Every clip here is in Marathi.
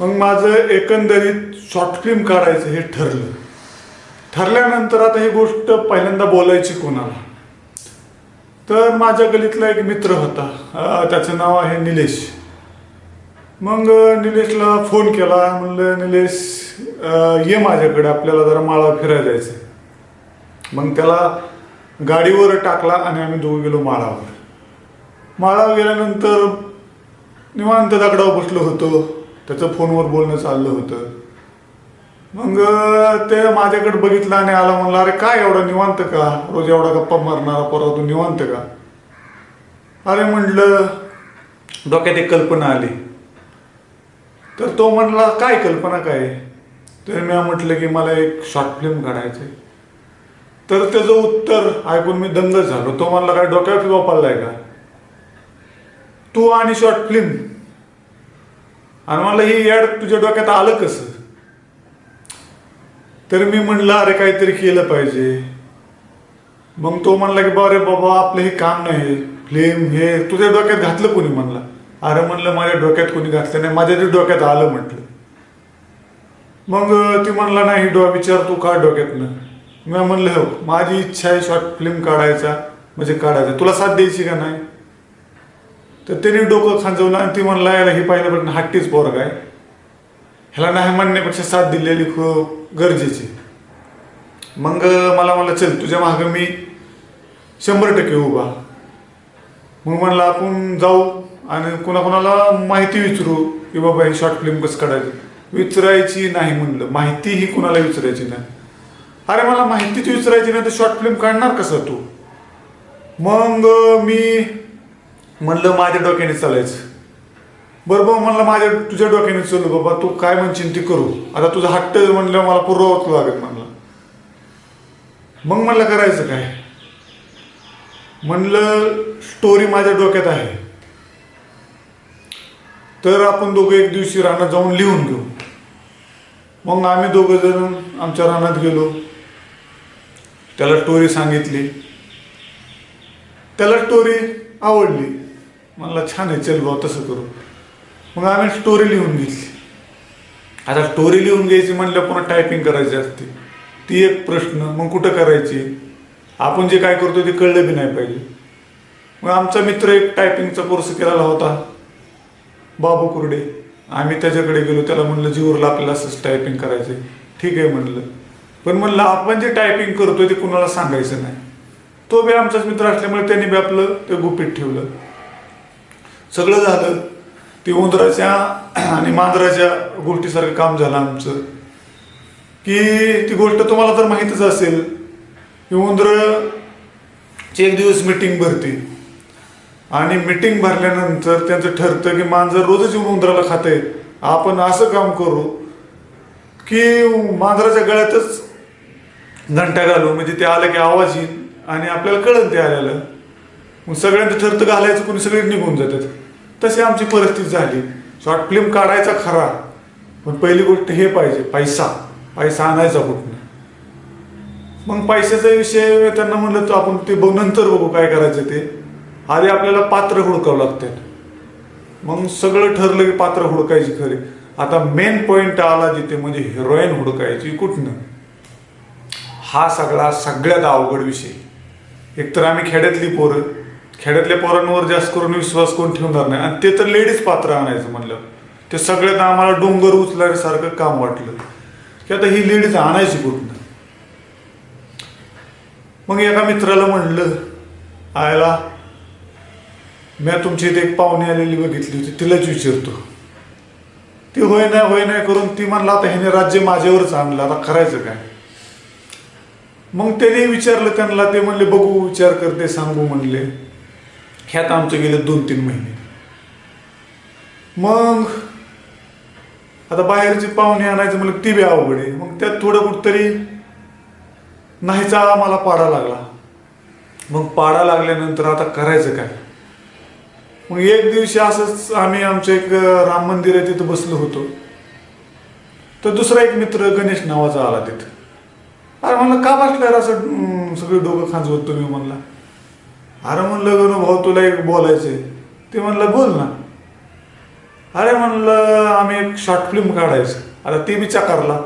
मग माझं एकंदरीत शॉर्ट फिल्म काढायचं हे ठरलं. ठरल्यानंतर आता ही गोष्ट पहिल्यांदा बोलायची कोणाला? तर माझ्या गलीतला एक मित्र होता. त्याचं नाव आहे निलेश. मग निलेशला फोन केला. म्हणलं निलेश ये माझ्याकडे. आपल्याला जरा माळा फिरायला जायचं मग त्याला गाडीवर टाकला आणि आम्ही दोघं गेलो माळावर. माळावर गेल्यानंतर निवांत दगडावर बसलो होतो. त्याचं फोनवर बोलणं चाललं होतं. मग ते माझ्याकडे बघितलं आणि आला म्हणला अरे काय एवढा निवांत का? रोज एवढा गप्पा मारणारा परवा तू निवांत का? अरे म्हटलं डोक्यात एक कल्पना आली. तर तो म्हटला काय कल्पना काय? तर मी म्हटलं की मला एक शॉर्ट फिल्म काढायचं आहे तर त्याचं उत्तर ऐकून मी दंग झालो. तो म्हणला काय डोक्यावर वापरलाय का? तू आणि शॉर्ट फिल्म आणि मला ही ऍड तुझ्या डोक्यात आलं कसं? तर मी म्हणलं अरे काहीतरी केलं पाहिजे. मग तो म्हणला की बरे बाबा आपलं हे काम नाही फ्लेम हे. तुझ्या डोक्यात घातलं कोणी म्हणला? अरे म्हणलं माझ्या डोक्यात कोणी घातलं नाही. माझ्या ते डोक्यात आलं म्हटलं. मग ती म्हणला नाही डो विचार तू का डोक्यातनं. मी म्हणलं हो माझी इच्छा आहे शॉर्ट फिल्म काढायचा म्हणजे काढायचा. तुला साथ द्यायची का नाही? तर त्यांनी डोकं खांजवलं आणि ती म्हणला याला पाहिलं पाहिल्यापासून हट्टीच पोरग आहे. ह्याला नाही म्हणण्यापेक्षा साथ दिलेली खूप गरजेची मग मला म्हणलं चल तुझ्या मागं मी शंभर टक्के उभा. मग म्हणलं आपण जाऊ आणि कोणाकोणाला माहिती विचारू की बाबा हे शॉर्ट फिल्म कसं काढायची. विचारायची नाही म्हणलं. माहिती ही कुणाला विचारायची नाही. अरे मला माहितीच विचारायची नाही तर शॉर्ट फिल्म काढणार कसं तू? मग मी म्हणलं माझ्या डोक्याने चालायचं. बरोबर म्हणलं माझ्या तुझ्या डोक्याने चालू बाबा तू काय म्हणशील ते करू. आता तुझा हट्ट म्हणलं मला पुरवत लागत म्हणलं. मग म्हणलं करायचं काय? म्हणलं स्टोरी माझ्या डोक्यात आहे. तर आपण दोघं एक दिवशी रानात जाऊन लिहून घेऊ. मग आम्ही दोघं जण आमच्या रानात गेलो. त्याला स्टोरी सांगितली. त्याला स्टोरी आवडली. मला छान आहे चल भाऊ तसं करू. मग आम्ही स्टोरी लिहून घेतली. आता स्टोरी लिहून घ्यायची म्हणलं पुन्हा टायपिंग करायची असते. ती एक प्रश्न मग कुठं करायची? आपण जे काय करतो ते कळलं बी नाही पाहिजे. मग आमचा मित्र एक टायपिंगचा कोर्स केलेला होता. बाबू कुर्डे. आम्ही त्याच्याकडे गेलो त्याला म्हणलं जीवरला आपल्याला असंच टायपिंग करायचं ठीक आहे म्हणलं. पण म्हणलं आपण जे टायपिंग करतो ते कुणाला सांगायचं नाही. तो बी आमचाच मित्र असल्यामुळे त्यांनी बी आपलं ते गुपित ठेवलं. सगळं झालं. ते उंदराच्या आणि मांजराच्या गोष्टीसारखं काम झालं आमचं. की ती गोष्ट तुम्हाला तर माहीतच असेल की उंदरची एक दिवस मिटिंग भरते. आणि मिटिंग भरल्यानंतर त्यांचं ठरतं की मांजर रोजच येऊन उंदराला खाते आपण असं काम करू की मांजराच्या गळ्यातच घंटा घालू म्हणजे ते आलं की आवाज येईल आणि आपल्याला कळत ते आलेलं मग सगळ्यांचं ठरतं घालायचं कोणी सगळे निघून जातात. तशी आमची परिस्थिती झाली. शॉर्ट फिल्म काढायचा खरा. पण पहिली गोष्ट हे पाहिजे पैसा. पैसा आणायचा कुठनं. मग पैशाचा विषय त्यांना म्हणलं तर आपण ते बघ नंतर बघू काय करायचं ते. आधी आपल्याला पात्र हुडकावं लागतात मग सगळं ठरलं की पात्र हुडकायची खरी. आता मेन पॉइंट आला जिथे म्हणजे हिरोईन हुडकायची कुठनं. हा सगळा सगळ्यात अवघड विषय. एकतर आम्ही खेड्यातली पोरं खेड्यातल्या पोरांवर जास्त करून विश्वास कोण ठेवणार नाही. आणि ते तर लेडीज पात्र आणायचं म्हणलं. ते सगळ्यात आम्हाला डोंगर उचलण्यासारखं काम वाटलं. की आता ही लेडीज आणायची कुठनं? मग एका मित्राला म्हणलं आयला मी तुमची इथे एक पाहुणे आलेली बघितली होती तिलाच विचारतो. ती होय नाही होय नाही करून ती म्हणला आता ह्याने राज्य माझ्यावरच आणलं आता करायचं काय? मग त्याने विचारलं त्यांना ते म्हणले बघू विचार करते सांगू म्हणले. ह्यात आमचं गेले दोन तीन महिने. मग आता बाहेरचे पाहुणे आणायचं म्हणलं ती बी अवघड आहे. मग त्यात थोडं कुठतरी नाहीचा मला पाडा लागला. मग पाडा लागल्यानंतर आता करायचं काय? मग एक दिवशी असंच आम्ही आमचं एक राम मंदिर आहे तिथं बसलो होतो. तर दुसरा एक मित्र गणेश नावाचा आला तिथं. अरे म्हणलं का बसल्यावर असं सगळं डोकं खांजवत तुम्ही म्हणला. अरे म्हणलं गणू भाऊ तुला एक बोलायचंय. ते म्हणलं बोल ना. अरे म्हणलं आम्ही एक शॉर्ट फिल्म काढायचं. आता ते बी चकारला.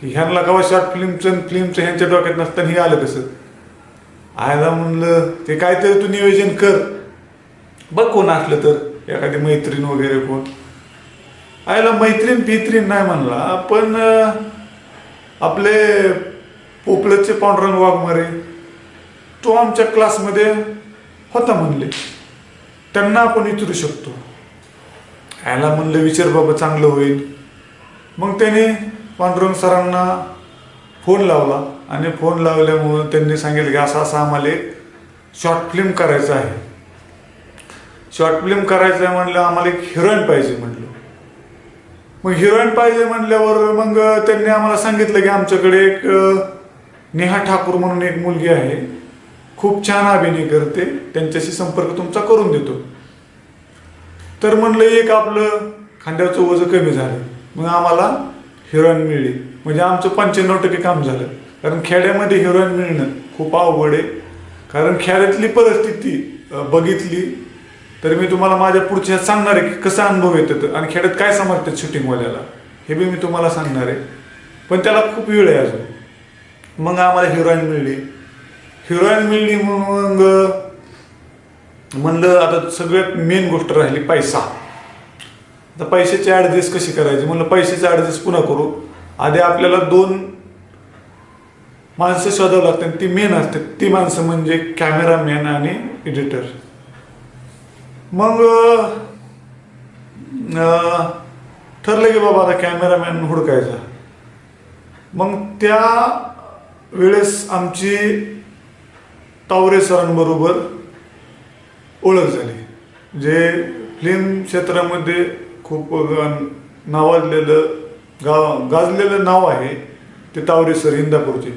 की ह्यांना कवा शॉर्ट फिल्मचं फिल्मचं ह्यांच्या डोक्यात नसताना हे आलं कसं? आयला म्हणलं ते काहीतरी तू नियोजन कर. बघ कोण असलं तर एखादी मैत्रीण वगैरे कोण. आयला मैत्रीण पित्रीण नाही म्हणला पण आपले पोपलतचे पांडुरंग वाघमारे. तो आमच्या क्लासमध्ये होता म्हणले. त्यांना आपण विचारू शकतो. ह्याला म्हणलं विचार बाबा चांगलं होईल. मग त्याने पांडुरंग सरांना फोन लावला आणि फोन लावल्यामुळं त्यांनी सांगितलं की असं असं आम्हाला एक शॉर्ट फिल्म करायचं आहे. शॉर्ट फिल्म करायचं आहे म्हणलं आम्हाला एक हिरोईन पाहिजे म्हटलं मग हिरोईन पाहिजे म्हटल्यावर मग त्यांनी आम्हाला सांगितलं की आमच्याकडे एक नेहा ठाकूर म्हणून एक मुलगी आहे. खूप छान अभिनय करते. त्यांच्याशी संपर्क तुमचा करून देतो. तर म्हणलं एक आपलं खांद्याचं वजन कमी झालं. मग आम्हाला हिरोईन मिळली. म्हणजे आमचं पंच्याण्णव टक्के काम झालं. कारण खेड्यामध्ये हिरोईन मिळणं खूप अवघड आहे. कारण खेड्यातली परिस्थिती बघितली तर मी तुम्हाला माझ्या पुढच्या सांगणार आहे की कसा अनुभव येतो आणि खेड्यात काय समजतात शूटिंगवाल्याला हे बी मी तुम्हाला सांगणार आहे. पण त्याला खूप वेळ आहे अजून. मग आम्हाला हिरोईन मिळली. हिरोईन मिळली मग म्हणलं आता सगळ्यात मेन गोष्ट राहिली पैसा. आता पैशाची ॲडजस्ट कशी करायची? म्हणलं पैशाची ॲडजस्ट पुन्हा करू. आधी आपल्याला दोन माणसं शोधावं लागतात ती मेन असतात. ती माणसं म्हणजे कॅमेरामॅन आणि एडिटर मग अं, ठरलं की बाबा आता कॅमेरामॅन हुडकायचा. मग त्या वेळेस आमची तावरे सरांबरोबर ओळख झाली. जे फिल्म क्षेत्रामध्ये खूप नावाजलेलं गाव गाजलेलं नाव आहे ते तावरे सर इंदापूरचे.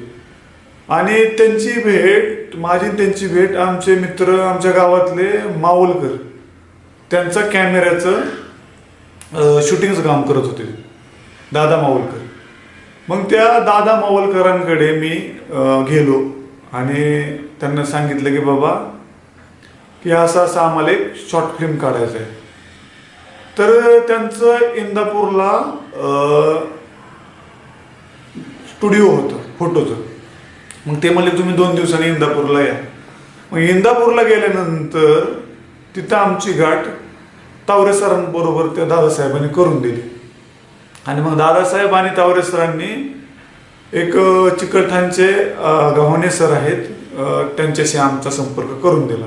आणि त्यांची भेट माझी त्यांची भेट आमचे मित्र आमच्या गावातले मावलकर. त्यांचा कॅमेऱ्याचं शूटिंगचं काम करत होते. दादा मावलकर. मग त्या दादा मावलकरांकडे मी गेलो. आणि त्यांना सांगितलं की बाबा की असं असं आम्हाला एक शॉर्ट फिल्म काढायचं आहे. तर त्यांचं इंदापूरला स्टुडिओ होतं फोटोचं मग ते म्हणले तुम्ही दोन दिवसांनी इंदापूरला या. मग इंदापूरला गेल्यानंतर तिथं आमची गाठ तावरे सरांबरोबर त्या दादासाहेबांनी करून दिली. आणि मग दादासाहेब आणि तावरे सरांनी एक चिकलठाणचे गव्हाणे सर आहेत. त्यांच्याशी आमचा संपर्क करून दिला.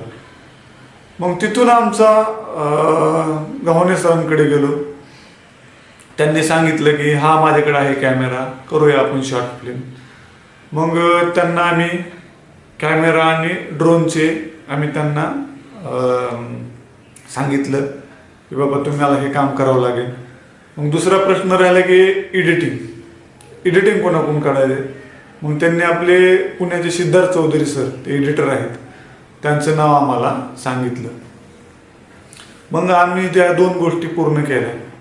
मग तिथून आमचा गव्हाणे सरांकडे गेलो. त्यांनी सांगितलं की हा माझ्याकडे आहे कॅमेरा. करूया आपण शॉर्ट फिल्म. मग त्यांना आम्ही कॅमेरा आणि ड्रोनचे आम्ही त्यांना सांगितलं की बाबा तुम्हाला हे काम करावं लागेल. मग दुसरा प्रश्न राहिला की एडिटिंग. एडिटिंग कोणाकडून काढायचे मग त्यांनी आपले पुण्याचे सिद्धार्थ चौधरी सर ते एडिटर आहेत. त्यांचं नाव आम्हाला सांगितलं. मग आम्ही त्या दोन गोष्टी पूर्ण केल्या.